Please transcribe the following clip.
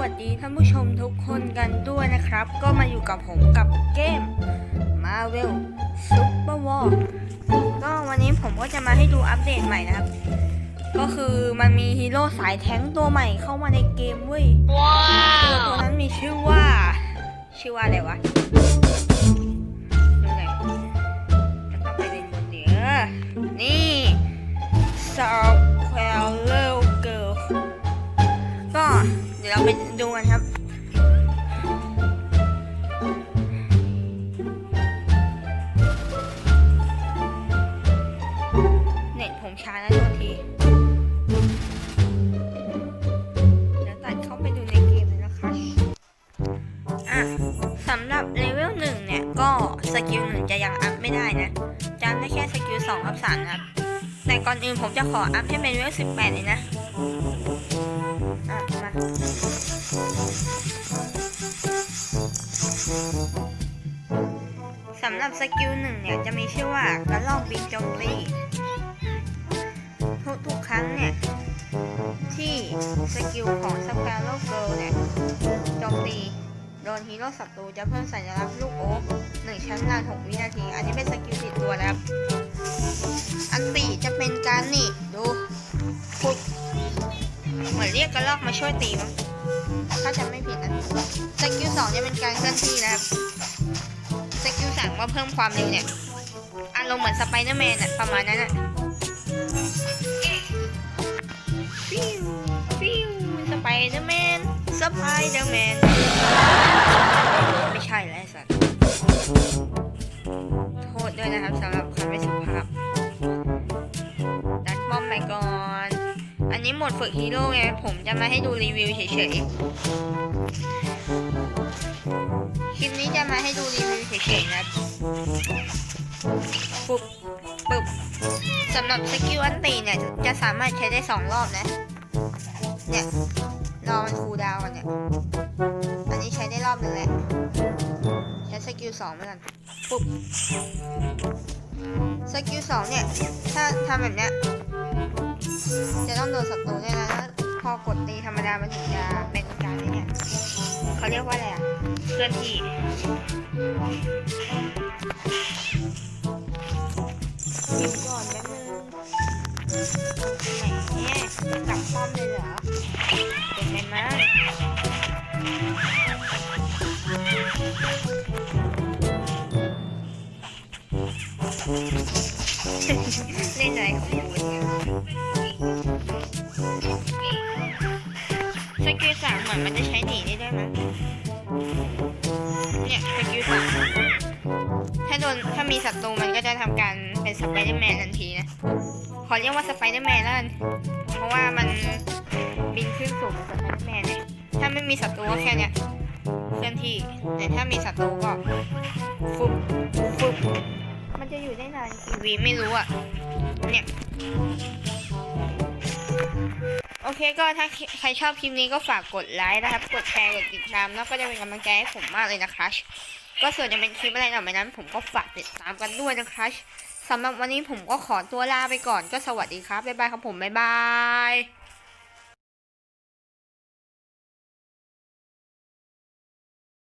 วัสดีท่านผู้ชมทุกคนกันด้วยนะครับ ก็มาอยู่กับผมกับเกม Marvel Super War ก็วันนี้ผมก็จะมาให้ดูอัปเดตใหม่นะครับ ก็คือมันมีฮีโร่สายแท้งตัวใหม่เข้ามาในเกมเว้ยตัวตัวนั้นมีชื่อว่า ชื่อว่าอะไรวะดูหน่อยจะต้องไปเล่นบนเดือนี่ s o u เน็ตผมช้าแล้วทันทีเดี๋ยวตัดเข้าไปดูในเกมเลยนะคะอะสำหรับเลเวลหนึ่งเนี่ย ก็สกิลหนึ่งจะยังอัพไม่ได้นะจำได้แค่สกิลสองอัพสามนะครับแต่ก่อนอื่นผมจะขออัพให้เป็นเลเวลสิบแปดเลยนะอะมาสำหรับสกิลหนึ่งเนี่ย จะมีชื่อว่ากระลอกบินโจมตี สกิลของสเปโรเกิลเนี่ยโจมตีโดนฮีโร่ศัตรูจะเพิ่มสัญลักษณ์ลูกโอ๊กหนึ่งชั้นนาน6วินาที อันนี้เป็นสกิลติดตัวนะครับ อันตีจะเป็นการนี่ดูปุ๊บเหมือนเรียกกระลอกมาช่วยตีมั้งถ้าจำไม่ผิดนะสกิลสองจะเป็นการเคลื่อนที่นะครับสกิลสามว่าเพิ่มความเร็วเนี่ยอารมณ์เหมือนสไปเดอร์แมนอะประมาณนั้นอะ สไปเดอร์แมนไม่ใช่แล้วไอ้สัตว์โทษด้วยนะครับสำหรับคำไม่สุภาพดันป้อมไปก่อน อันนี้หมดฝึกฮีโร่ไง ผมจะมาให้ดูรีวิวเฉยๆ คลิปนี้จะมาให้ดูรีวิวเฉยๆนะปุ๊บปุ๊บสำหรับสกิลอันตีเนี่ย จะสามารถใช้ได้สองรอบนะ เนี่ย รอมันคูลดาวก่อนเนี่ย อันนี้ใช้ได้รอบหนึ่งแหละ ใช้สกิลสองไปก่อนปุ๊บ สกิลสองเนี่ย ถ้าทำแบบเนี้ย จะต้องโดนศัตรูด้วยนะแล้วพอกดตีธรรมดา มันถึงจะเป็นการเนี่ยเขาเรียกว่าอะไรอะเคลื่อนที่ยิบก่อนแป๊บนึงแหมกลับป้อมเลยเหรอ เป็นไงมั้งเล่นอะไรของกูเกียสกิลสามเหมือนมันจะใช้หนีได้ด้วยมั้ยเนี่ยสกิลสามถ้า โดนถ้ามีศัตรูมันก็จะทำการเป็นสไปเดอร์แมนทันทีนะ ขอเรียกว่าสไปเดอร์แมนแล้วกันเพราะว่ามันบินขึ้นสูงเหมือนสไปเดอร์แมนเนี่ยถ้าไม่มีศัตรูก็แค่เนี้ยเคลื่อนที่แต่ถ้ามีศัตรูก็ฟุบฟุบมันจะอยู่ได้นานกี่วีไม่รู้อะเนี่ยโอเคก็ถ้าใครชอบคลิปนี้ก็ฝากกดไลค์นะครับ กดแชร์ กดติดตาม แล้วก็จะเป็นกำลังใจให้ผมมากเลยนะคะ ก็ส่วนจะเป็นคลิปอะไรต่อไปนั้น ผมก็ฝากติดตามกันด้วยนะคะสำหรับวันนี้ผมก็ขอตัวลาไปก่อนก็สวัสดีครับบ๊ายบายครับผมบ๊ายบาย